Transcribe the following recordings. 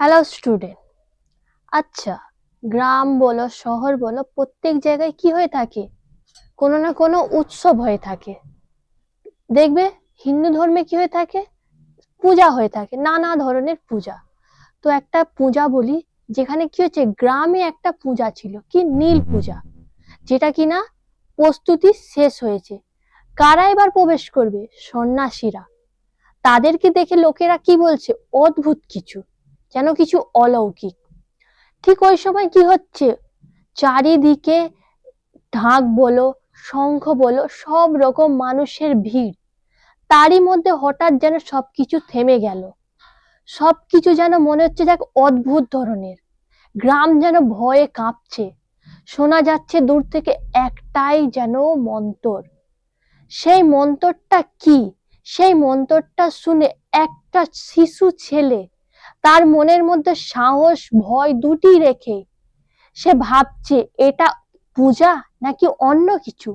Hello student আচ্ছা গ্রাম বলো, শহর বলো, প্রত্যেক জায়গায় কি হয়ে থাকে? কোনো না কোনো উৎসব হয়ে থাকে। দেখবে, হিন্দু ধর্মে কি হয়ে থাকে? পূজা হয়ে থাকে, নানা ধরনের পূজা। তো একটা পূজা বলি, যেখানে কি হচ্ছে, গ্রামে একটা পূজা ছিল, কি নীল পূজা। যেটা কি না প্রস্তুতি শেষ হয়েছে। কারা এবার প্রবেশ করবে? সন্ন্যাসীরা। তাদেরকে দেখে লোকেরা কি বলছে? অদ্ভুত কিছু। যেন কিছু অলৌকিক। ঠিক ওই সময় কি হচ্ছে? চারিদিকে ঢাক বলো, শঙ্খ বলো, সব রকম মানুষের ভিড়। তারই মধ্যে হঠাৎ যেন সবকিছু থেমে গেল। সবকিছু যেন মনে হচ্ছে যাক অদ্ভুত ধরনের। গ্রাম যেন ভয়ে কাঁপছে। শোনা যাচ্ছে দূর থেকে একটাই যেন মন্তর। সেই মন্তরটা কি? সেই মন্তরটা শুনে একটা শিশু ছেলে তার মনের মধ্যে সাহস, ভয় দুটি রেখে সে ভাবছে, এটা পূজা নাকি অন্য কিছু?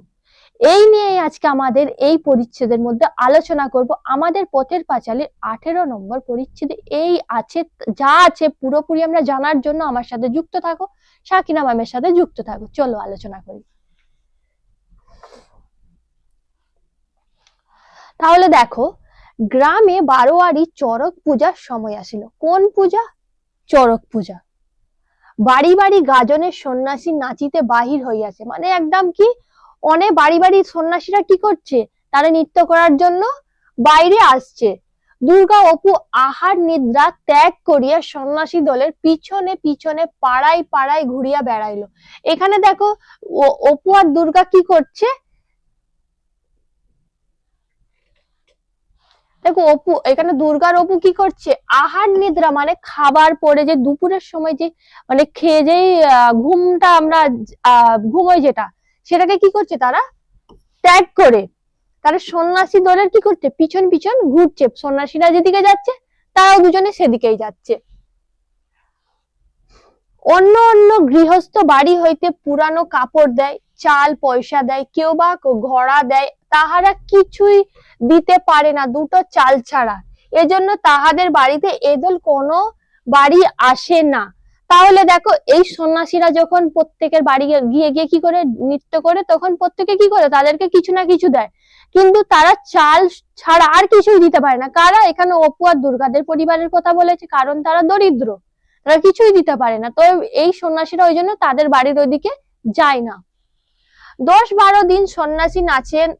এই নিয়ে আজকে আমাদের এই পরিচ্ছেদের মধ্যে আলোচনা করব। আমাদের পথের পাঁচালীর আঠেরো নম্বর পরিচ্ছেদে এই আছে, যা আছে পুরোপুরি আমরা জানার জন্য আমার সাথে যুক্ত থাকো। সাকিনা ম্যামের সাথে যুক্ত থাকো। চলো আলোচনা করি। তাহলে দেখো গ্রামে বারোয়ারি চড়ক পূজার সময় আসিল। কোন পূজা? চড়ক পূজা। বাড়ি বাড়ি গাজনের সন্ন্যাসী নাচিতে বাহির হইয়াছে। মানে একদম কি? অনেক বাড়ি বাড়ি সন্ন্যাসীরা কি করছে? তারা নৃত্য করার জন্য বাইরে আসছে। দুর্গা অপু আহার নিদ্রা ত্যাগ করিয়া সন্ন্যাসী দলের পিছনে পিছনে পাড়ায় পাড়ায় ঘুরিয়া বেড়াইলো। এখানে দেখো অপু আর দুর্গা কি করছে? দেখো অপু এখানে দুর্গার অপু কি করছে? আহার নিদ্রা মানে খাবার পরে যে দুপুরের সময় যে মানে খেয়ে আহ, ঘুমটা আমরা ঘুমোই যেটা সেটাকে কি করছে তারা? ত্যাগ করে। তারা সন্ন্যাসী দলের কি করছে? পিছন পিছন ঘুরছে। সন্ন্যাসীরা যেদিকে যাচ্ছে তারাও দুজনে সেদিকেই যাচ্ছে। অন্য অন্য গৃহস্থ বাড়ি হইতে পুরানো কাপড় দেয় চাল পয়সা দেয় কেউ বা ঘোড়া দেয় তাহারা কিছুই দিতে পারে না, দুটো চাল ছাড়া। এজন্য তাহাদের বাড়িতে এদল কোনো বাড়ি আসে না। তাহলে দেখো, এই সন্ন্যাসীরা যখন প্রত্যেকের বাড়ি গিয়ে- গিয়ে কি করে নৃত্য করে, তখন প্রত্যেকে কি করে? তাদেরকে কিছু না কিছু দেয়। কিন্তু তারা চাল ছাড়া আর কিছুই দিতে পারে না। কারা? এখানে অপু আর দুর্গাদের পরিবারের কথা বলেছে, কারণ তারা দরিদ্র। তারা কিছুই দিতে পারে না। তো এই সন্ন্যাসীরা ওই জন্য তাদের বাড়ির ওইদিকে যায় না। দশ বারো দিন সন্ন্যাসী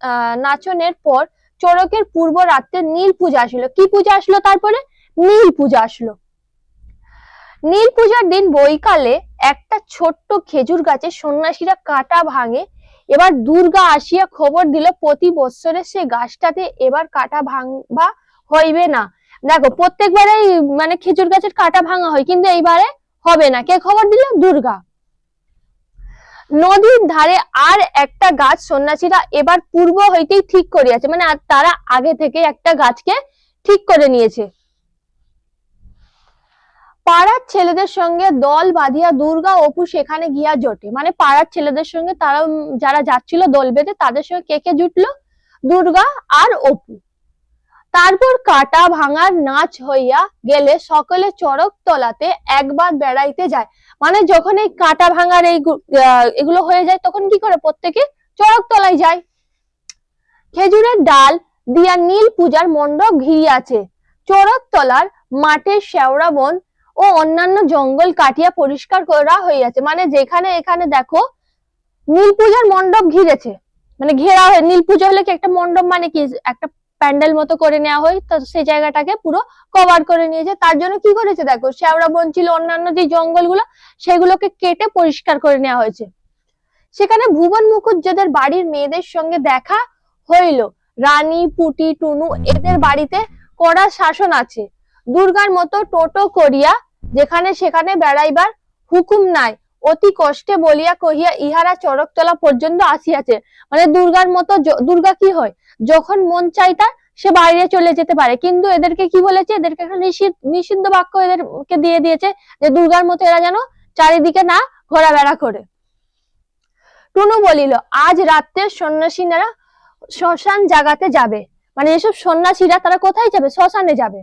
আহ, নাচনের পর চড়কের পূর্ব রাত্রে নীল পূজা আসলো। কি পূজা আসলো তারপরে? নীল পূজা আসলো। নীল পূজার দিন বৈকালে একটা ছোট্ট খেজুর গাছে সন্ন্যাসীরা কাটা ভাঙে। এবার দুর্গা আসিয়া খবর দিল প্রতি বৎসরে সে গাছটাতে এবার কাটা ভাঙবা হইবে না। দেখো প্রত্যেকবারেই মানে খেজুর গাছের কাটা ভাঙা হয় কিন্তু এইবারে হবে না। কে খবর দিল? দুর্গা। নদীর ধারে আর একটা গাছ সন্ন্যাসীরা এবার পূর্ব হইতেই ঠিক করিয়াছে। মানে তারা আগে থেকে একটা গাছকে ঠিক করে নিয়েছে। পাড়ার ছেলেদের সঙ্গে দল বাঁধিয়া দুর্গা অপু সেখানে গিয়া জোটে। মানে পাড়ার ছেলেদের সঙ্গে তারা, যারা যাচ্ছিল দল বেঁধে, তাদের সঙ্গে কে কে জুটলো? দুর্গা আর অপু। তারপর কাটা ভাঙার নাচ হইয়া গেলে সকলে চড়ক তলাতে একবার বেড়াইতে যায়। মানে যখন এই কাটা ভাঙার এই এগুলো হয়ে যায়, তখন কি করে? প্রত্যেকে চড়ক তলায় যায়। খেজুরের ডাল দিয়া নীল পূজার মণ্ডপ ঘিরিয়াছে চড়ক তলার মাঠের শেওড়া বন ও অন্যান্য জঙ্গল কাটিয়া পরিষ্কার করা হইয়াছে। মানে যেখানে এখানে দেখো, নীল পূজার মণ্ডপ ঘিরেছে। মানে ঘেরা হয়ে নীল পূজা হলে কি একটা মণ্ডপ মানে কি? একটা প্যান্ডেল মতো করে নেওয়া হয়, তো সেই জায়গাটাকে পুরো কভার করে নিয়েছে। তার জন্য কি করেছে দেখো, শেওড়া বন ছিল অন্যান্য যে জঙ্গলগুলো, সেগুলোকে কেটে পরিষ্কার করে নেওয়া হয়েছে। সেখানে ভুবন মুখুজ্জেদের বাড়ির মেয়েদের সঙ্গে দেখা হইল। রানী, পুটি, টুনু, এদের বাড়িতে কড়া শাসন আছে। দুর্গার মতো টোটো করিয়া যেখানে সেখানে বেড়াইবার হুকুম নাই। অতি কষ্টে বলিয়া কহিয়া, ইহারা চড়কতলা পর্যন্ত আসিয়াছে। মানে দুর্গার মতো দুর্গা কি হয়? যখন মন চাই তার, সে বাইরে চলে যেতে পারে। কিন্তু এদেরকে কি বলেছে? এদেরকে একটা নিষিদ্ধ বাক্য এদেরকে দিয়ে দিয়েছে যে, দুর্গার মতো এরা যেন চারিদিকে না ঘোরাফেরা করে। টুনু বলিল, আজ রাত্রে সন্ন্যাসীরা শ্মশান জাগাতে যাবে। মানে এসব সন্ন্যাসীরা তারা কোথায় যাবে? শ্মশানে যাবে।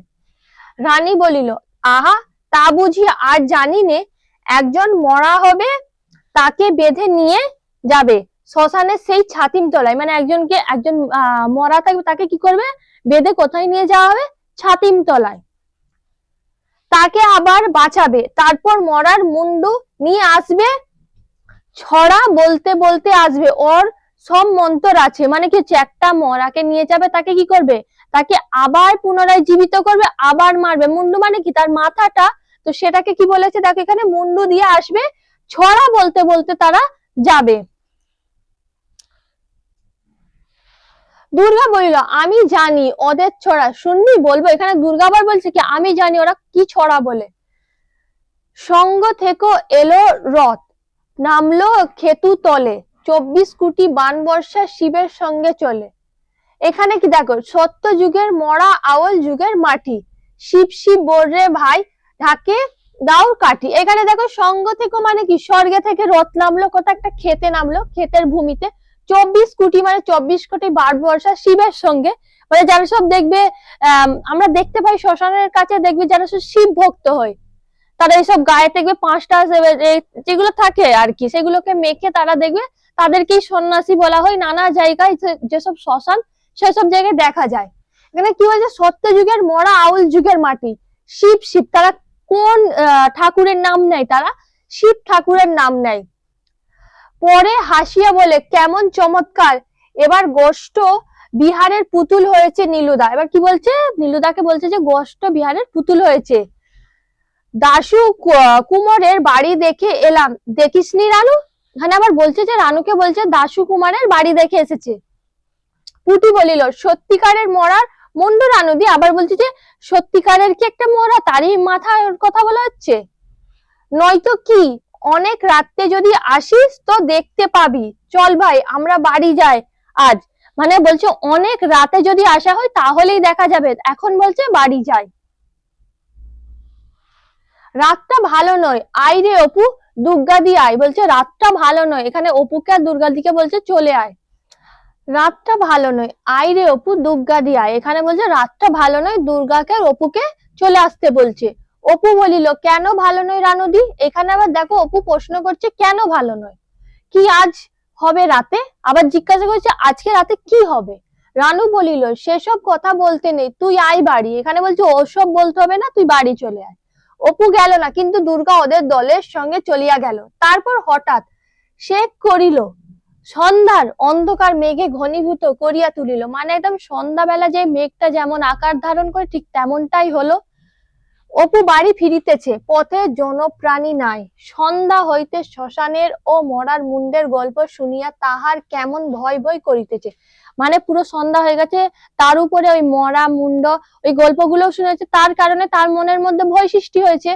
রানী বলিল, আহা, তা বুঝি আর জানি নে, একজন মরা হবে, তাকে বেঁধে নিয়ে যাবে। শ্মশানের সেই ছাতিম তলায় মানে একজনকে, একজন মরা তাকে কি করবে? বেঁধে কোথায় নিয়ে যাওয়া হবে? ছাতিম তলায়। তাকে আবার বাঁচাবে। তারপর মরার মুন্ডু নিয়ে আসবে, ছড়া বলতে বলতে আসবে, ওর সব মন্তর আছে। মানে কি হচ্ছে, একটা মরাকে নিয়ে যাবে, তাকে কি করবে? তাকে আবার পুনরায় জীবিত করবে, আবার মারবে। মুন্ডু মানে কি? তার মাথাটা, তো সেটাকে কি বলেছে? তাকে এখানে মুন্ডু দিয়ে আসবে, ছড়া বলতে বলতে তারা যাবে। দুর্গা বলিল, আমি জানি, ওদের ছড়া। শুনবি, বলব, এখানে দুর্গা আবার বলছে কি, আমি জানি ওরা কি ছড়া বলে। সঙ্গ থেকে, এলো রথ, নামলো খেতু তলে, চব্বিশ কোটি বান বর্ষা শিবের সঙ্গে চলে। এখানে কি দেখো, সত্য যুগের মরা আওল যুগের মাটি, শিব শিব বর্রে ভাই ঢাকে দাও কাঠি। এখানে দেখো, সঙ্গ থেকে মানে কি, স্বর্গে থেকে রথ নামলো, কোথাও একটা খেতে নামলো, ক্ষেতের ভূমিতে। চব্বিশ কোটি মানে চব্বিশ কোটি বার বর্ষা শিবের সঙ্গে। মানে যারা সব দেখবে আমরা দেখতে পাই শ্মশানের কাছে, দেখবে যারা সব শিব ভক্ত হয়। তারা এইসব গায়ে দেখবে পাঁচটা যেগুলো থাকে আর কি, সেগুলোকে মেখে তারা দেখবে, তাদেরকেই সন্ন্যাসী বলা হয়। নানা জায়গায় যেসব শ্মশান, সেসব জায়গায় দেখা যায়। এখানে কি হয়েছে? সত্য যুগের মরা আউল যুগের মাটি। শিব শিব, তারা কোন ঠাকুরের নাম নেয়? তারা শিব ঠাকুরের নাম নেয়। পরে হাসিয়া বলে, কেমন চমৎকার। এবার গোষ্ঠ বিহারের পুতুল হয়েছে নীলুদা। এবার কি বলছে? নীলুদাকে বলছে যে, গোষ্ঠ বিহারের পুতুল হয়েছে। দাশু কুমোরের বাড়ি দেখে এলাম। দেখিসনি রানু? এখানে আবার বলছে যে, রানুকে বলছে, দাশু কুমারের বাড়ি দেখে এসেছে। পুটি বলিল, সত্যিকারের মরার মুন্ডু রানু দিয়ে আবার বলছে যে, সত্যিকারের কি একটা মরা? তারই মাথার কথা বলা হচ্ছে? নয়তো কি? অনেক রাত্রে যদি আসিস তো দেখতে পাবি। চল ভাই, আমরা বাড়ি যাই আজ। মানে বলছে অনেক রাতে যদি আসা হয় তাহলেই দেখা যাবে। এখন বলছে বাড়ি যাই। রাতটা ভালো নয়। আয় রে অপু, দুর্গা দি আয়। বলছে রাতটা ভালো নয়। এখানে অপুকে আর দুর্গা দিকে বলছে চলে আয়। রাতটা ভালো নয়। আয় রে অপু, দুর্গা দি আয়। এখানে বলছে রাতটা ভালো নয়, দুর্গাকে আর অপুকে চলে আসতে বলছে। অপু বলিল, কেন ভালো নয় রানুদি? এখানে আবার দেখো অপু প্রশ্ন করছে, কেন ভালো নয়? কি আজ হবে রাতে? আবার জিজ্ঞাসা করছে, আজকে রাতে কি হবে? রানু বলিল, সেসব কথা বলতে নেই, তুই আয় বাড়ি। এখানে বলছে, ওসব বলতে হবে না, তুই বাড়ি চলে আয়। অপু গেল না, কিন্তু দুর্গা ওদের দলের সঙ্গে চলিয়া গেল। তারপর হঠাৎ সে করিল, সন্ধ্যার অন্ধকার মেঘে ঘনীভূত করিয়া তুলিল। মানে একদম সন্ধ্যাবেলা যে মেঘটা যেমন আকার ধারণ করে, ঠিক তেমনটাই হলো। অপু বাড়ি ফিরিতেছে পথে জনপ্রাণী নাই। সন্ধ্যা হইতে শ্মশানের ও মরার মুন্ডের গল্প শুনিয়া তাহার কেমন ভয় ভয় করিতেছে। মানে পুরো সন্ধ্যা হয়ে গেছে তার উপরে ওই মরা মুন্ড ওই গল্পগুলো শুনেছে তার কারণে তার মনের মধ্যে ভয় সৃষ্টি হয়েছে।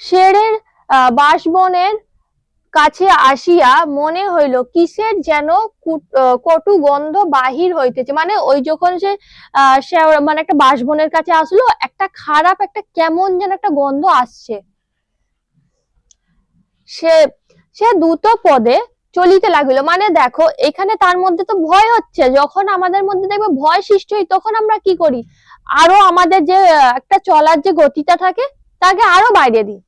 শেরের আহ, বাসবনের কাছে আসিয়া মনে হইল, কিসের যেন কুট- গন্ধ বাহির হইতেছে? মানে ওই যখন সে সে মানে একটা বাসবনের কাছে আসলো, একটা খারাপ, একটা কেমন যেন একটা গন্ধ আসছে। সে সে দ্রুত পদে চলিতে লাগিল। মানে দেখো, এখানে তার মধ্যে তো ভয় হচ্ছে। যখন আমাদের মধ্যে দেখবে ভয় সৃষ্টি হয়, তখন আমরা কি করি? আরও আমাদের যে, একটা চলার যে গতিটা থাকে, তাকে আরও বাইরে দিই।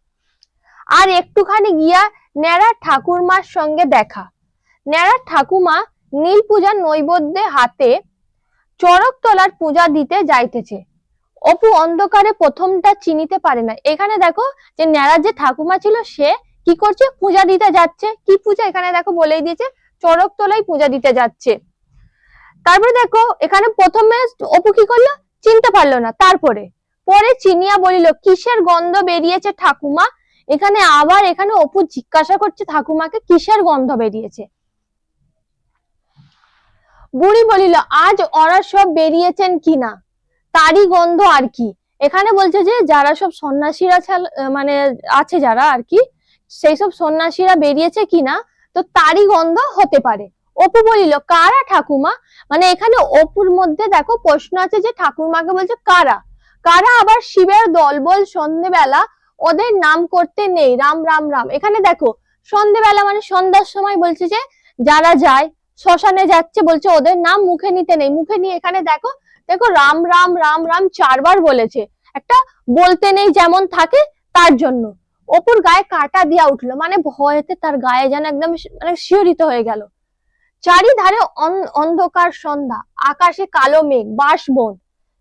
আর একটুখানি গিয়া ন্যাড়া ঠাকুরমার সঙ্গে দেখা। ন্যাড়া ঠাকুমা নীল পূজার নৈবদ্যে হাতে চড়ক তলার পূজা দিতে যাইতেছে। অপু অন্ধকারে প্রথমটা চিনিতে পারে না। এখানে দেখো যে ন্যাড়ার যে ঠাকুমা ছিল, সে কি করছে? পূজা দিতে যাচ্ছে। কি পূজা? এখানে দেখো বলেই দিয়েছে, চড়ক তলায় পূজা দিতে যাচ্ছে। তারপরে দেখো, এখানে প্রথমে অপু কি করল? চিনতে পারল না। তারপরে, পরে চিনিয়া বলিল, কিসের গন্ধ বেরিয়েছে ঠাকুমা? এখানে আবার এখানে অপু জিজ্ঞাসা করছে ঠাকুমাকে কিসের গন্ধ বেরিয়েছে। বুড়ি বলিল, আজ ওরা সব বেরিয়েছেন কিনা? তারই গন্ধ আর কি? এখানে বলছে যে, যারা সব সন্ন্যাসীরা মানে আছে যারা আর কি, সেই সব সন্ন্যাসীরা বেরিয়েছে কিনা, তো তারই গন্ধ হতে পারে। অপু বলিল, কারা ঠাকুমা? মানে এখানে অপুর মধ্যে দেখো প্রশ্ন আছে যে, ঠাকুমাকে বলছে, কারা? কারা আবার শিবের দলবল সন্ধেবেলা ওদের নাম করতে নেই। রাম রাম রাম। এখানে দেখো, সন্ধেবেলা মানে সন্ধ্যার সময় বলছে যে, যারা যায়, শ্মশানে যাচ্ছে, বলছে ওদের নাম মুখে নিতে নেই। মুখে নিয়ে এখানে দেখো দেখো রাম রাম রাম রাম চারবার বলেছে। একটা বলতে নেই যেমন থাকে, তার জন্য। অপুর গায়ে কাটা দিয়া উঠল মানে ভয়েতে তার গায়ে যেন একদম মানে শিহরিত হয়ে গেল। চারিধারে অন- অন্ধকার সন্ধ্যা, আকাশে কালো মেঘ বাসবন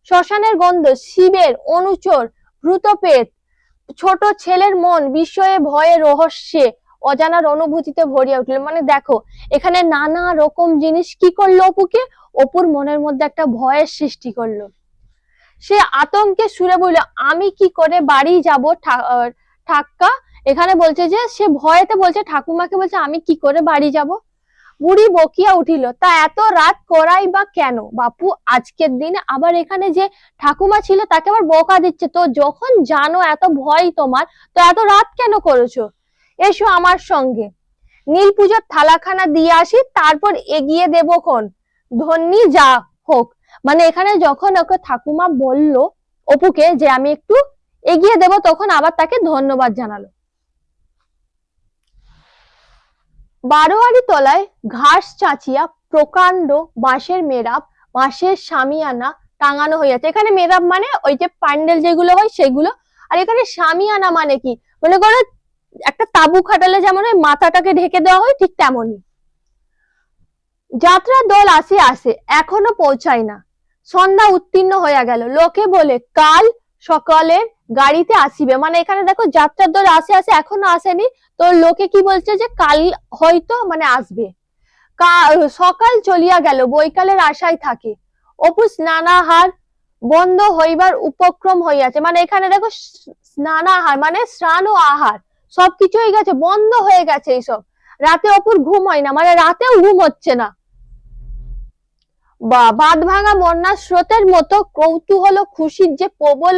শ্মশানের গন্ধ, শিবের অনুচর ভূতপেত ছোট ছেলের মন বিস্ময়ে, ভয়ে, রহস্যে অজানার অনুভূতিতে ভরিয়ে উঠল। মানে দেখো, এখানে নানা রকম জিনিস কি করল অপুকে? অপুর মনের মধ্যে একটা ভয়ের সৃষ্টি করল। সে আতঙ্কে সুরে বলল, আমি কি করে বাড়ি যাব ঠাক্কা? এখানে বলছে যে, সে ভয়েতে বলছে, ঠাকুমাকে বলছে, আমি কি করে বাড়ি যাব? বুড়ি বকিয়া উঠিল, তা এত রাত করাই বা কেন? বাপু, আজকের দিনে আবার এখানে যে ঠাকুমা ছিল তাকে আবার বকা দিচ্ছে। তো যখন জানো এত ভয় তোমার, তো এত রাত কেন করেছ? এসো আমার সঙ্গে। নীল পুজোর থালাখানা দিয়ে আসি, তারপর এগিয়ে দেব কোন? ধন্যি যা হোক। মানে এখানে যখন ওকে ঠাকুমা বলল অপুকে যে আমি একটু এগিয়ে দেব, তখন আবার তাকে ধন্যবাদ জানালো। বারোয়ারি তলায় ঘাস চাচিয়া প্রকাণ্ড বাঁশের মেরাপ, বাঁশের সামিয়ানা টাঙানো হইয়াছে। এখানে মেরাপ মানে ওই যে প্যান্ডেল যেগুলো হয় সেগুলো। আর এখানে সামিয়ানা মানে কি? মনে করো একটা তাবু খাটালে যেমন ওই মাথাটাকে ঢেকে দেওয়া হয়, ঠিক তেমনই। যাত্রার দল আসে আসে, এখনও পৌঁছায় না। সন্ধ্যা উত্তীর্ণ হইয়া গেল। লোকে বলে, কাল সকালে গাড়িতে আসিবে। মানে এখানে দেখো, যাত্রার দল আসে আসে, এখনও আসেনি। তো লোকে কি বলছে যে কাল হয়তো মানে আসবে। সকাল চলিয়া গেল, বৈকালের আশায় থাকে। অপু স্নানাহার বন্ধ হইবার উপক্রম হইয়াছে। মানে এখানে দেখো স্নানাহার মানে স্নান ও আহার, সবকিছু হয়ে গেছে, বন্ধ হয়ে গেছে এইসব। রাতে অপুর ঘুম হয় না মানে রাতেও ঘুম হচ্ছে না। বা বাঁধ ভাঙা বন্যার স্রোতের মতো কৌতূহল খুশির যে প্রবল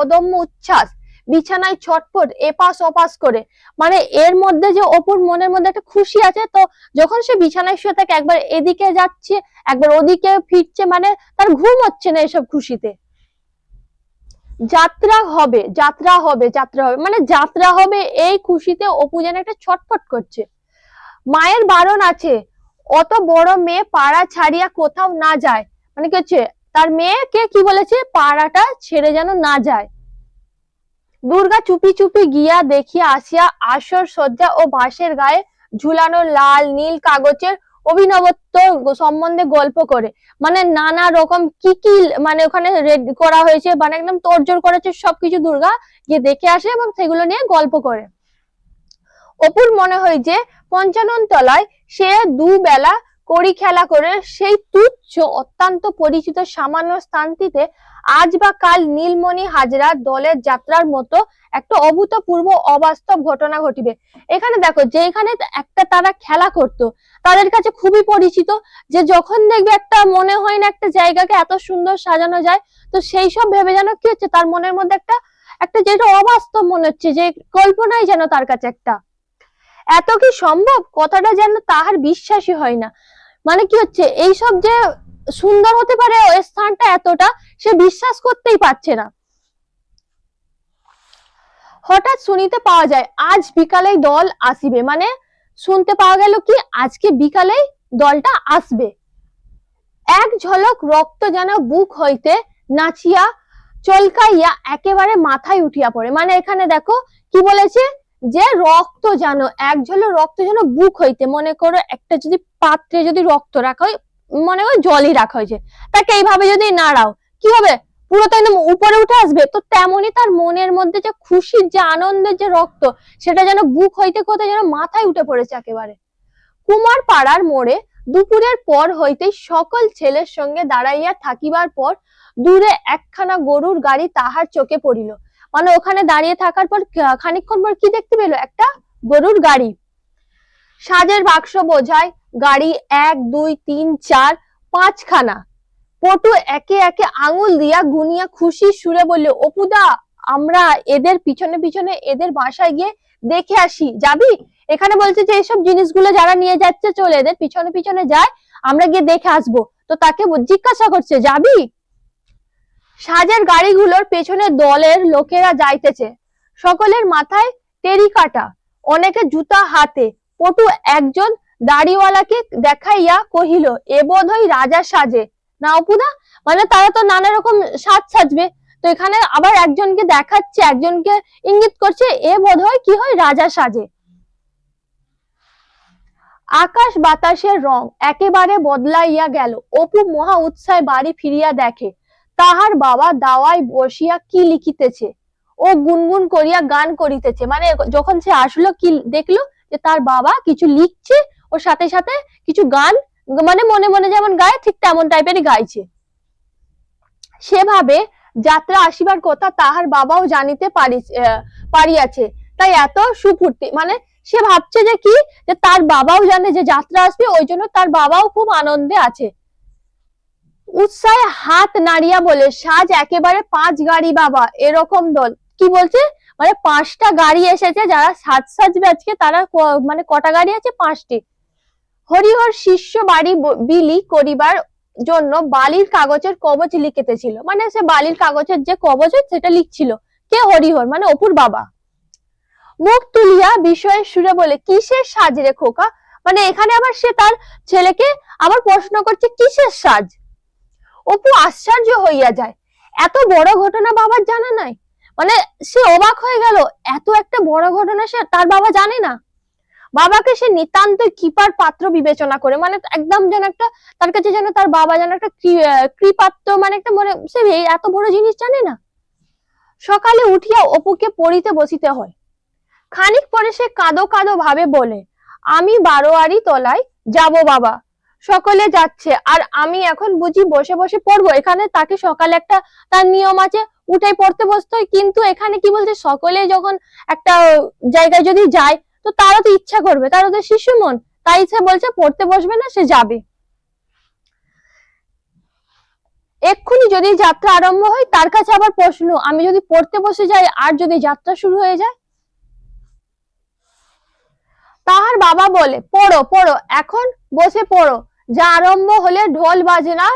অদম্য উচ্ছ্বাস বিছানায় ছটফট, এপাশ ওপাশ করে। মানে এর মধ্যে যে অপুর মনের মধ্যে একটা খুশি আছে, তো যখন সে বিছানায় শুয়ে থাকে, একবার এদিকে যাচ্ছে, একবার ওদিকে ফিরছে মানে তার ঘুম হচ্ছে না এসব খুশিতে। যাত্রা হবে যাত্রা হবে যাত্রা হবে। মানে যাত্রা হবে এই খুশিতে অপু যেন একটা ছটফট করছে। মায়ের বারণ আছে, অত বড় মেয়ে পাড়া ছাড়িয়া কোথাও না যায়। মানে কি হচ্ছে, তার মেয়েকে কি বলেছে, পাড়াটা ছেড়ে যেন না যায়। দুর্গা চুপি চুপি গিয়া দেখিয়া আসিয়া আসর সজ্জা ও বাঁশের গায়ে ঝুলানো লাল নীল কাগজের অভিনবত্ব সম্বন্ধে গল্প করে। মানে নানা রকম কি কি মানে ওখানে রেডি করা হয়েছে মানে একদম তোড়জোড় করেছে সবকিছু দুর্গা গিয়ে দেখে আসে এবং সেগুলো নিয়ে গল্প করে। অপুর মনে হয় যে পঞ্চানন তলায় সে দুবেলা কড়ি খেলা করে, সেই তুচ্ছ, অত্যন্ত পরিচিত সামান্য স্থানটিতে আজ বা কাল নীলমণি হাজরা দলের যাত্রার মতো একটা অভূতপূর্ব অবাস্তব ঘটনা ঘটিবে। এখানে দেখো যে এখানে একটা তারা খেলা করত, তাদের কাছে খুবই পরিচিত, যে যখন দেখবে একটা মনে হয় না একটা জায়গাকে এত সুন্দর সাজানো যায়, তো সেই সব ভেবে যেন কি হচ্ছে, তার মনের মধ্যে একটা একটা যেটা অবাস্তব মনে হচ্ছে, যে কল্পনাই যেন তার কাছে একটা। এত কি সম্ভব? কথাটা যেন তাহার বিশ্বাসই হয় না। মানে কি হচ্ছে? এইসব যে সুন্দর হতে পারে ওই স্থানটা এতটা, সে বিশ্বাস করতেই পারছে না। হঠাৎ শুনিতে পাওয়া যায়, আজ বিকালেই দল আসিবে। মানে শুনতে পাওয়া গেল কি, আজকে বিকালেই দলটা আসবে। এক ঝলক রক্ত যেন বুক হইতে নাচিয়া, চলকাইয়া একেবারে মাথায় উঠিয়া পড়ে। মানে এখানে দেখো, কি বলেছে? যে রক্ত যেন, এক ঝলক রক্ত যেন বুক হইতে, মনে করো একটা যদি পাত্রে যদি রক্ত রাখা হয়, মনে করো জলই রাখা হয়েছে। তাকে এইভাবে যদি নাড়াও, কি হবে? পুরো তো একদম উপরে উঠে আসবে। তো তেমনই তার মনের মধ্যে যে খুশির, যে আনন্দের যে রক্ত, সেটা যেন বুক হইতে কোথায় যেন মাথায় উঠে পড়েছে একেবারে। কুমার পাড়ার মোড়ে দুপুরের পর হইতে সকল ছেলের সঙ্গে দাঁড়াইয়া থাকিবার পর দূরে একখানা গরুর গাড়ি তাহার চোখে পড়িল। মানে ওখানে দাঁড়িয়ে থাকার পর খা- খানিকক্ষণ পর কি দেখতে পেল? একটা গরুর গাড়ি। সাজের বাক্স বোঝায়, গাড়ি এক, দুই, তিন, চার, পাঁচখানা। পটু একে একে আঙুল দিয়া গুনিয়া খুশি সুরে বললে অপুদা আমরা এদের পিছনে পিছনে এদের বাসায় গিয়ে দেখে আসি। যাবি? এখানে বলছে যে এইসব জিনিসগুলো যারা নিয়ে যাচ্ছে চলে, এদের পিছনে পিছনে যায়, আমরা গিয়ে দেখে আসব। তো তাকে জিজ্ঞাসা করছে, যাবি? সাজের গাড়িগুলোর পেছনে দলের লোকেরা যাইতেছে। সকলের মাথায় টেরিকাটা অনেকে জুতা হাতে। পটু একজন দাড়িওয়ালাকে দেখাইয়া কহিল, এ বোধ হয় রাজা সাজে। না অপুদা মানে তারা তো নানা রকম সাজ সাজবে। তো এখানে আবার একজনকে দেখাচ্ছে, একজনকে ইঙ্গিত করছে, এ বোধ হয় কি হয় রাজা সাজে? আকাশ বাতাসের রং একেবারে বদলাইয়া গেল। অপু মহা উৎসাহে বাড়ি ফিরিয়া দেখে। তাহার বাবা দাওয়ায় বসিয়া কি লিখিতেছে? ও গুনগুন করিয়া গান করিতেছে। মানে যখন সে আসলো, কি দেখল? যে তার বাবা কিছু লিখছে, ওর সাথে সাথে কিছু গান মানে মনে মনে যেমন গায়, ঠিক তেমন টাইপেরই গাইছে। সেভাবে যাত্রা আসিবার কথা তাহার বাবাও জানিতে পারি পারিয়াছে। তাই এত সুফুর্তি মানে সে ভাবছে যে কি? যে তার বাবাও জানে যে যাত্রা আসবে, ওই জন্য তার বাবাও খুব আনন্দে আছে। উৎসাহে হাত নাড়িয়া বলে, সাজ একেবারে পাঁচ গাড়ি বাবা, এরকম দল। কি বলছে? মানে পাঁচটা গাড়ি এসেছে, যারা সাজ সাজবে আজকে, তারা মানে কটা গাড়ি আছে? পাঁচটি। হরিহর শিষ্য বাড়ি বিলি করিবার জন্য বালির কাগজের কবচ লিখিতেছিল। মানে সে বালির কাগজের যে কবচ সেটা লিখছিল। কে হরিহর? মানে অপুর বাবা। মুখ তুলিয়া বিষয়ে সুরে বলে, কিসের সাজ রে খোকা? মানে এখানে আবার সে তার ছেলেকে আবার প্রশ্ন করছে, কিসের সাজ? অপু আশ্চর্য হইয়া যায়। এত বড় ঘটনা বাবার জানা নাই? মানে সে অবাক হয়ে গেল, এত একটা বড় ঘটনা সে তার বাবা জানে না। বাবাকে সে নিতান্ত কৃপার পাত্র বিবেচনা করে মানে একদম যেন একটা তার কাছে যেন তার বাবা যেন একটা কৃপাত্র মানে একটা মনে, সে এত বড় জিনিস জানে না। সকালে উঠিয়া অপুকে পড়িতে বসিতে হয়। খানিক পরে সে কাঁদো কাঁদো ভাবে বলে, আমি বারোয়ারি তলায় যাব বাবা। সকলে যাচ্ছে। আর আমি এখন বুঝি বসে বসে পড়ব। এখানে তাকে সকালে একটা তার নিয়ম আছে, উঠে পড়তে বসতে হয়। কিন্তু এখানে কি বলছে? সকলে যখন একটা জায়গায় যদি যায়, তো তারা তো ইচ্ছা করবে। তারও তো শিশু মন। তাই সে বলছে, পড়তে বসবে না, সে যাবে। এক্ষুনি যদি যাত্রা আরম্ভ হয়, তার কাছে আবার প্রশ্ন, আমি যদি পড়তে বসে যাই, আর যদি যাত্রা শুরু হয়ে যায়? তাহার বাবা বলে, পড়ো পড়ো, এখন বসে পড়ো। যা আরম্ভ হলে ঢোল বাজনা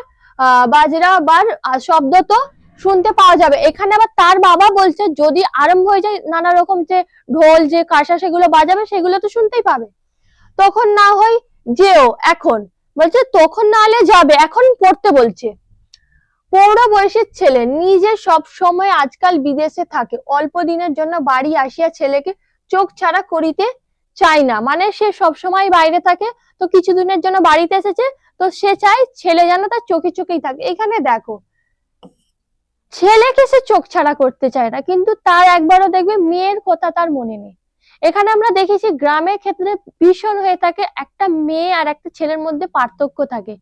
বাজনা বার শব্দ তো শুনতে পাওয়া যাবে। এখানে আবার তার বাবা বলছে, যদি আরম্ভ হয়ে যায় নানা রকম যে ঢোল, যে কাঁসা সেগুলো বাজাবে, সেগুলো তো শুনতেই পাবে। তখন না হয় যেও, এখন। বলছে, তখন না হলে যাবে, এখন পড়তে বলছে। পৌর বয়সের ছেলে, নিজে সব সময় আজকাল বিদেশে থাকে। অল্প দিনের জন্য বাড়ি আসিয়া ছেলেকে চোখ ছাড়া করিতে চায় না মানে সে সব সময় বাইরে থাকে, তো কিছুদিনের জন্য বাড়িতে এসেছে, তো সে চায় ছেলে যেন তার চোখে চোখেই থাকে। এখানে দেখো ছেলেকে সে চোখ ছাড়া করতে চায় না, কিন্তু তার একবারও দেখবে মেয়ের কথা তার মনে নেই। এখানে আমরা দেখেছি গ্রামের ক্ষেত্রে ভীষণ হয়ে থাকে, একটা মেয়ে আর একটা ছেলের মধ্যে পার্থক্য থাকে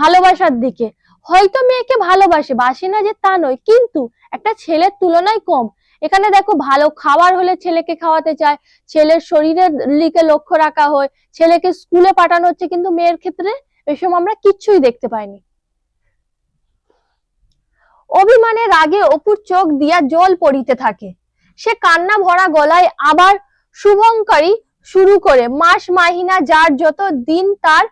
ভালোবাসার দিকে। হয়তো মেয়েকে ভালোবাসে, বাসে না যে তা নয়, কিন্তু একটা ছেলের তুলনায় কম। এখানে দেখো ভালো খাবার হলে ছেলেকে খাওয়াতে চায়, ছেলের শরীরের দিকে লক্ষ্য রাখা হয়, ছেলেকে স্কুলে পাঠানো হচ্ছে কিন্তু মেয়ের ক্ষেত্রে এসব আমরা কিচ্ছুই দেখতে পাইনি। অভিমানের রাগে অপুর চোখ দিয়া জল পড়িতে থাকে। সে কান্না ভরা গলায় আবার শুভঙ্করী শুরু করে, মাস মাহিনা, যার যত দিন তার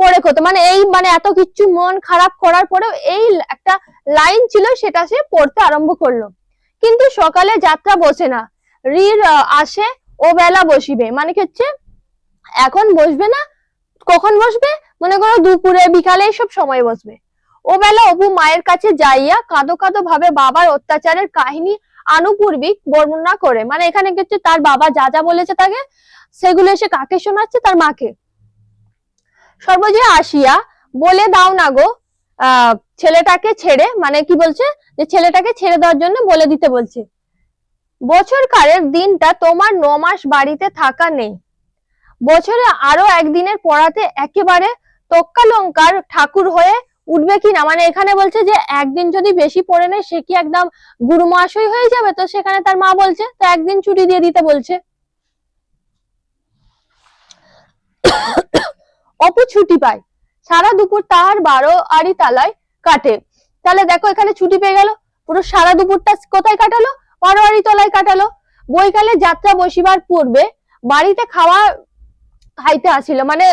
পরে কত। মানে এই মানে এত কিছু মন খারাপ করার পরেও এই একটা লাইন ছিল, সেটা সে পড়তে আরম্ভ করল। কিন্তু সকালে যাত্রা বসে না। রির আসে, ও বেলা বসিবে। মানে হচ্ছে? এখন বসবে না? কখন বসবে? মনে করো দুপুরে, বিকালে এইসব সময় বসবে। ও বেলা অপু মায়ের কাছে যাইয়া কাঁদো কাঁদো ভাবে বাবার অত্যাচারের কাহিনী আনুপূর্বিক বর্ণনা করে। মানে এখানে হচ্ছে? তার বাবা যা যা বলেছে তাকে, সেগুলো এসে কাকে শোনাচ্ছে? তার মাকে। সর্বজয়া আসিয়া বলে দাও না গো, আহ ছেলেটাকে ছেড়ে মানে কি বলছে? যে ছেলেটাকে ছেড়ে দেওয়ার জন্য বলে দিতে বলছে। বছরকারের দিনটা তোমার ন মাস বাড়িতে থাকা নেই। বছরে আরও একদিনের পড়াতে একেবারে তক্কালঙ্কার ঠাকুর হয়ে উঠবে কিনা মানে এখানে বলছে যে, একদিন যদি বেশি পড়ে নেয়, সে কি একদম গুরু হয়ে যাবে? তো সেখানে তার মা বলছে, তো একদিন ছুটি দিয়ে দিতে বলছে। অপু ছুটি পায়। সারা দুপুর তাহার বারো আড়ি তালায় কাটে। তাহলে দেখো এখানে ছুটি পেয়ে গেল। পুরো সারা দুপুরটা কোথায় কাটালো? বারোয়ারি তলায় কাটালো। বৈকালে যাত্রা বসিবার পূর্বে বাড়িতে খাওয়া খাইতে আসিল। মানে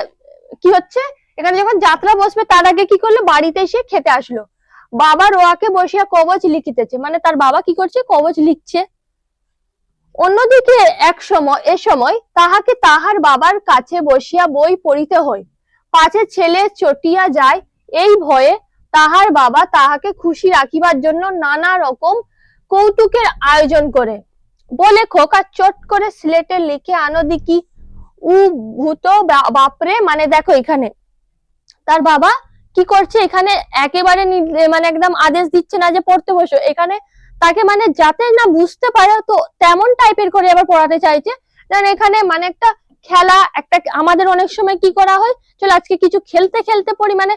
কি হচ্ছে? এখানে যখন যাত্রা বসবে, তার আগে কি করল? বাড়িতে এসে খেতে আসলো। বাবা রোয়াকে বসিয়া কবচ লিখিতেছে। মানে তার বাবা কি করছে? কবচ লিখছে। অন্যদিকে এক সময়, এ সময় তাহাকে তাহার বাবার কাছে বসিয়া বই পড়িতে হয়। পাছে ছেলে চটিয়া যায়, এই ভয়ে তাহার বাবা তাহাকে খুশি রাখিবার জন্য নানা রকম কৌতুকের আয়োজন করে। বলে খোকা চট করে স্লেটে লিখে আনো দেখি। উ ভূত বাপরে মানে দেখো এখানে। তার বাবা কি করছে? এখানে একেবারে মানে একদম আদেশ দিচ্ছে না যে পড়তে বসো। এখানে তাকে মানে যাতে না বুঝতে পারে, তো তেমন টাইপের করে আবার পড়াতে চাইছে। এখানে মানে একটা খেলা, একটা আমাদের অনেক সময় কি করা হয়? চলো আজকে কিছু খেলতে খেলতে পড়ি মানে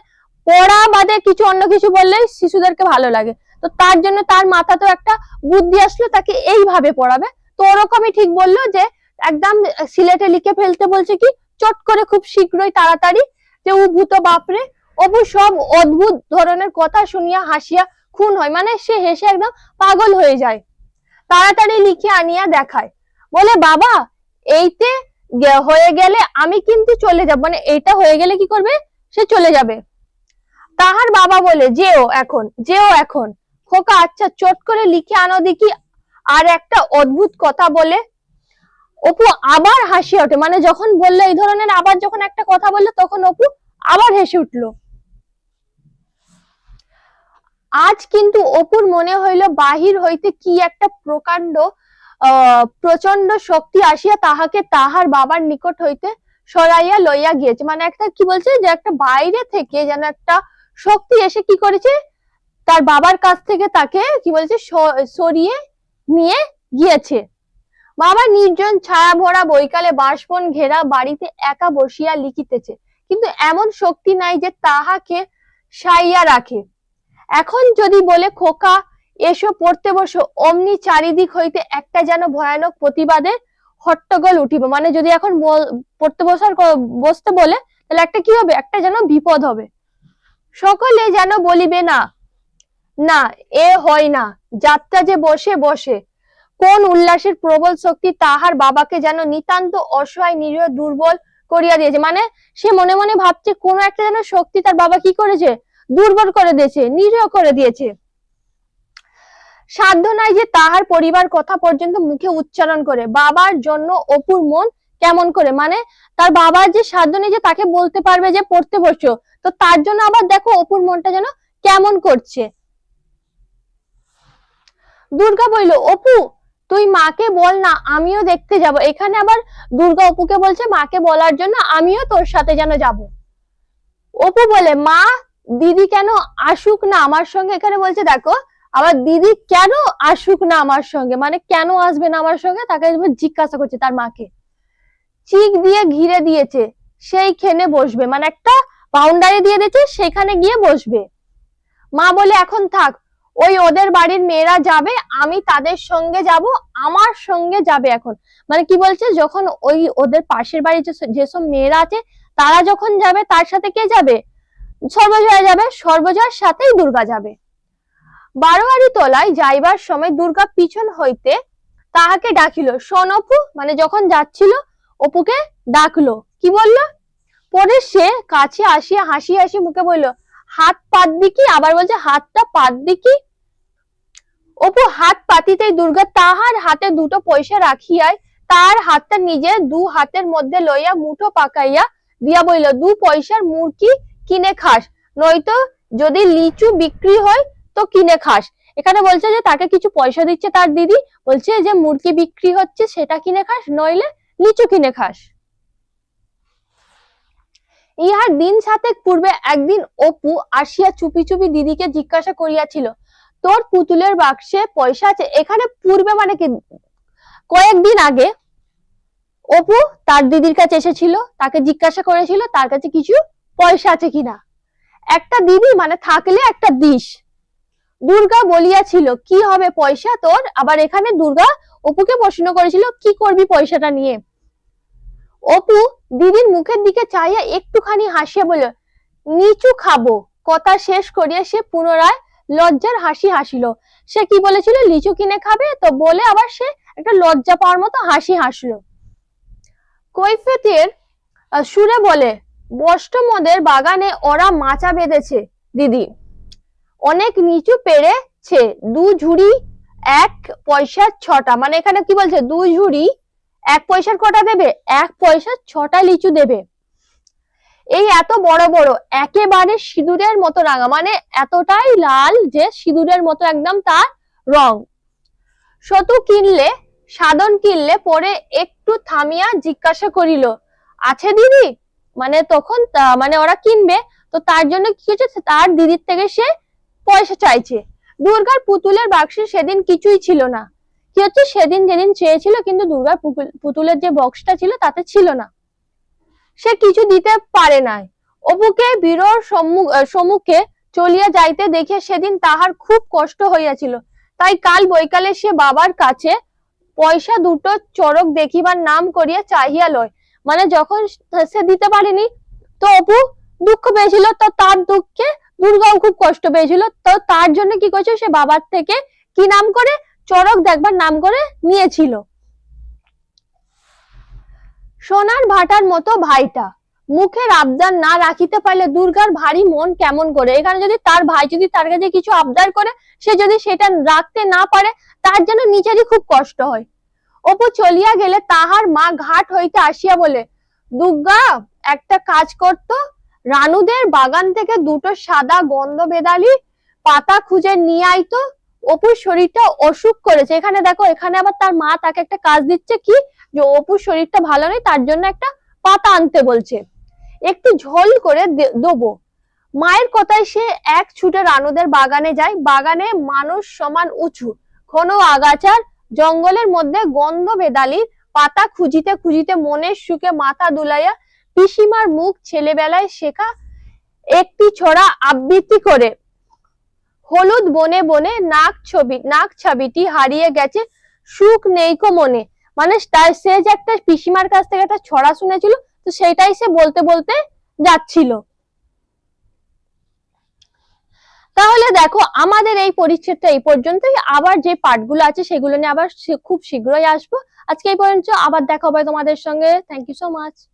পড়া বাদে কিছু অন্য কিছু বললেই শিশুদেরকে ভালো লাগে। তো তার জন্য তার মাথাতেও একটা বুদ্ধি আসলো, তাকে এইভাবে পড়াবে। তো ওরকমই ঠিক বলল যে, একদম সিলেটে লিখে ফেলতে বলছে কি, চট করে খুব শীঘ্রই তাড়াতাড়ি যে, ও ভূত বাপরে অপু সব অদ্ভুত ধরনের কথা শুনিয়া হাসিয়া খুন হয়। মানে সে হেসে একদম পাগল হয়ে যায়। তাড়াতাড়ি লিখে আনিয়া দেখায়। বলে, বাবা, এইতে হয়ে গেলে আমি কিন্তু চলে যাব। মানে এইটা হয়ে গেলে কি করবে? সে চলে যাবে। তাহার বাবা বলে, যেও এখন যেও এখন। খোকা আচ্ছা চট করে লিখে আনো দেখি, আর একটা অদ্ভুত কথা বলে। অপু আবার হাসি ওঠে মানে যখন বলল এই ধরনের, আবার যখন একটা কথা বলল, তখন অপু আবার হেসে উঠল। আজ কিন্তু অপুর মনে হইল বাহির হইতে কি একটা প্রকাণ্ড প্রচণ্ড শক্তি আসিয়া তাহাকে তাহার বাবার নিকট হইতে সরাইয়া লইয়া গিয়েছে। মানে একটা কি বলছে? যে একটা বাইরে থেকে যেন একটা শক্তি এসে কি করেছে? তার বাবার কাছ থেকে তাকে কি বলছে? সরিয়ে নিয়ে গিয়েছে। বাবা নির্জন ছায়া ভরা বৈকালে বাঁশবন ঘেরা বাড়িতে একা বসিয়া লিখিতেছে। কিন্তু এমন শক্তি নাই যে তাহাকে সাইয়া রাখে। এখন যদি বলে, খোকা, এসো পড়তে বসো, অমনি চারিদিক হইতে একটা যেন ভয়ানক প্রতিবাদের হট্টগোল উঠিবে। মানে যদি এখন পড়তে বসার বসতে বলে, তাহলে একটা কি হবে? একটা যেন বিপদ হবে। সকলে যেন বলিবে না না, এ হয় না, যাত্রা যে বসে বসে। কোন উল্লাসের প্রবল শক্তি তাহার বাবাকে যেন নিতান্ত অসহায়, নিরীহ, দুর্বল করিয়া দিয়েছে। মানে সে মনে মনে ভাবছে, কোন একটা যেন শক্তি তার বাবা কি করেছে? দুর্বল করে দিয়েছে, নিরীহ করে দিয়েছে। সাধ্য নাই যে তাহার পরিবার কথা পর্যন্ত মুখে উচ্চারণ করে। বাবার জন্য অপুর মন কেমন করে? মানে তার বাবার যে সাধ্য নেই যে তাকে বলতে পারবে যে পড়তে বসো তো তার জন্য আবার দেখো অপুর মনটা যেন কেমন করছে। দুর্গা বলল, অপু, তুই মাকে বল না, আমিও দেখতে যাব। এখানে আবার দুর্গা অপুকে বলছে, মাকে বলার জন্য আমিও তোর সাথে যেন যাব। অপু বলে, মা, দিদি কেন আসুক না আমার সঙ্গে? এখানে বলছে, দেখো আবার দিদি কেন আসুক না আমার সঙ্গে? মানে কেন আসবে না আমার সঙ্গে? তাকে জিজ্ঞাসা করছে তার মাকে। চিক দিয়ে ঘিরে দিয়েছে সেই খেনে বসবে। মানে একটা বাউন্ডারি দিয়ে দিয়েছে সেখানে গিয়ে বসবে। মা বলে, এখন থাক, ওই ওদের বাড়ির মেয়েরা যাবে, আমি তাদের সঙ্গে যাব, আমার সঙ্গে যাবে এখন। মানে কি বলছে, যখন ওই ওদের পাশের বাড়ির যেসব মেয়েরা আছে, তারা যখন যাবে, তার সাথে কে যাবে? সর্বজয়া যাবে, সর্বজয়ার সাথেই দুর্গা যাবে। বারোয়ারি তলায় যাইবার সময় দুর্গা পিছন হইতে তাহাকে ডাকিল, শোন অপু মানে যখন যাচ্ছিল, অপুকে ডাকলো। কি বলল? পরে সে কাছে আসিয়া হাসি হাসি মুখে বলল, হাত পাত দিকি আবার বলছে, হাতটা পাত দিকি অপু হাত পাতিতেই দুর্গা তাহার হাতে দুটো পয়সা রাখিয়াই তার হাতটা নিজে দু হাতের মধ্যে লইয়া মুঠো পাকাইয়া দিয়া বইল দু পয়সার মুরকি কিনে খাস, নয়তো যদি লিচু বিক্রি হয় তো কিনে খাস। এখানে বলছে যে, তাকে কিছু পয়সা দিচ্ছে তার দিদি। বলছে যে মুরগি বিক্রি হচ্ছে সেটা কিনে খাস, নইলে লিচু কিনে খাস। ইহার দিন সাতেক পূর্বে একদিন অপু আসিয়া চুপি চুপি দিদিকে জিজ্ঞাসা করিয়াছিল, তোর পুতুলের বাক্সে পয়সা আছে? এখানে পূর্বে মানে কি? কয়েকদিন আগে অপু তার দিদির কাছে এসেছিল, তাকে জিজ্ঞাসা করেছিল, তার কাছে কিছু পয়সা আছে কিনা? একটা দিদি মানে থাকলে একটা দিস। দুর্গা বলিয়াছিল, কি হবে পয়সা তোর? আবার এখানে দুর্গা অপুকে প্রশ্ন করেছিল, কি করবি পয়সাটা নিয়ে? অপু দিদির মুখের দিকে চাইয়া একটুখানি হাসিয়া বলল, নিচু খাব। কথা শেষ করিয়া সে পুনরায় লজ্জার হাসি হাসিল। সে কি বলেছিল, লিচু কিনে খাবে? তো বলে আবার সে একটা লজ্জা পাওয়ার মতো হাসি হাসলো। কৈফেতের সুরে বলে, বষ্টমদের বাগানে ওরা মাচা বেঁধেছে, দিদি। অনেক নিচু পেরেছে। দু ঝুড়ি, এক পয়সার ছটা। মানে এখানে কি বলছে? দু ঝুড়ি এক পয়সার কটা দেবে? এক পয়সার ছটা লিচু দেবে। এই এত বড় বড়, একেবারে সিঁদুরের মতো রাঙা মানে এতটাই লাল যে সিঁদুরের মতো একদম তার রং। সতু কিনলে, সাধন কিনলে পরে একটু থামিয়া জিজ্ঞাসা করিল, আছে দিদি? মানে তখন মানে ওরা কিনবে, তো তার জন্য কি হচ্ছে? তার দিদির থেকে সে পয়সা চাইছে। দুর্গার পুতুলের বাক্সে সেদিন কিছুই ছিল না। কি হচ্ছে? সেদিন যেদিন চেয়েছিল কিন্তু দুর্গার পুতুলের যে বক্সটা ছিল তাতে ছিল না। সে কিছু দিতে পারে নাই। অপুকে বীরর সম্মুখ- চলিয়া যাইতে দেখে সেদিন তাহার খুব কষ্ট হইয়াছিল। তাই কাল বৈকালে সে বাবার কাছে পয়সা দুটো চড়ক দেখিবার নাম করিয়া চাহিয়া লয়। মানে যখন সে দিতে পারেনি, তো অপু দুঃখ পেয়েছিল, তো তার দুঃখে দুর্গাও খুব কষ্ট পেয়েছিল। তো তার জন্য কি করছে? সে বাবার থেকে কি নাম করে চড়ক দেখবার নাম করে নিয়েছিল। সোনার ভাটার মতো ভাইটা। মুখের আবদার না রাখিতে পারলে দুর্গার ভারী মন কেমন করে? এখানে যদি তার ভাই যদি তার কাছে কিছু আবদার করে, সে যদি সেটা রাখতে না পারে, তার যেন নিজেরই খুব কষ্ট হয়। অপু চলিয়া গেলে তাহার মা ঘাট হইতে আসিয়া বলে, দুর্গা, একটা কাজ করতো রানুদের বাগান থেকে দুটো সাদা গন্ধ বেদালি পাতা খুঁজে নিয়ে আইতো অপুর শরীরটা অসুখ করেছে। এখানে দেখো, এখানে আবার তার মা তাকে একটা কাজ দিচ্ছে কি? যে অপুর শরীরটা ভালো নেই, তার জন্য একটা পাতা আনতে বলছে। একটু ঝোল করে দেবো। মায়ের কথায় সে এক ছুটে রানুদের বাগানে যায়। বাগানে মানুষ সমান উঁচু। ঘন আগাছার জঙ্গলের মধ্যে গন্ধ বেদালির পাতা খুঁজিতে খুঁজিতে মনের সুখে মাথা দুলাইয়া পিসিমার মুখ ছেলেবেলায় শেখা একটি ছড়া আবৃত্তি করে। হলুদ বনে বনে নাক ছবি, নাক ছাবিটি হারিয়ে গেছে, সুখ নেই কো মনে। মানে তার- সে যে একটা পিসিমার কাছ থেকে একটা ছড়া শুনেছিল, তো সেটাই সে বলতে বলতে যাচ্ছিল। তাহলে দেখো, আমাদের এই পরিচ্ছেদটা এই পর্যন্তই। আবার যে পার্টগুলো আছে সেগুলো নিয়ে আবার খুব শীঘ্রই আসব। আজকে এই পর্যন্ত আবার দেখা হবে তোমাদের সঙ্গে। Thank you so much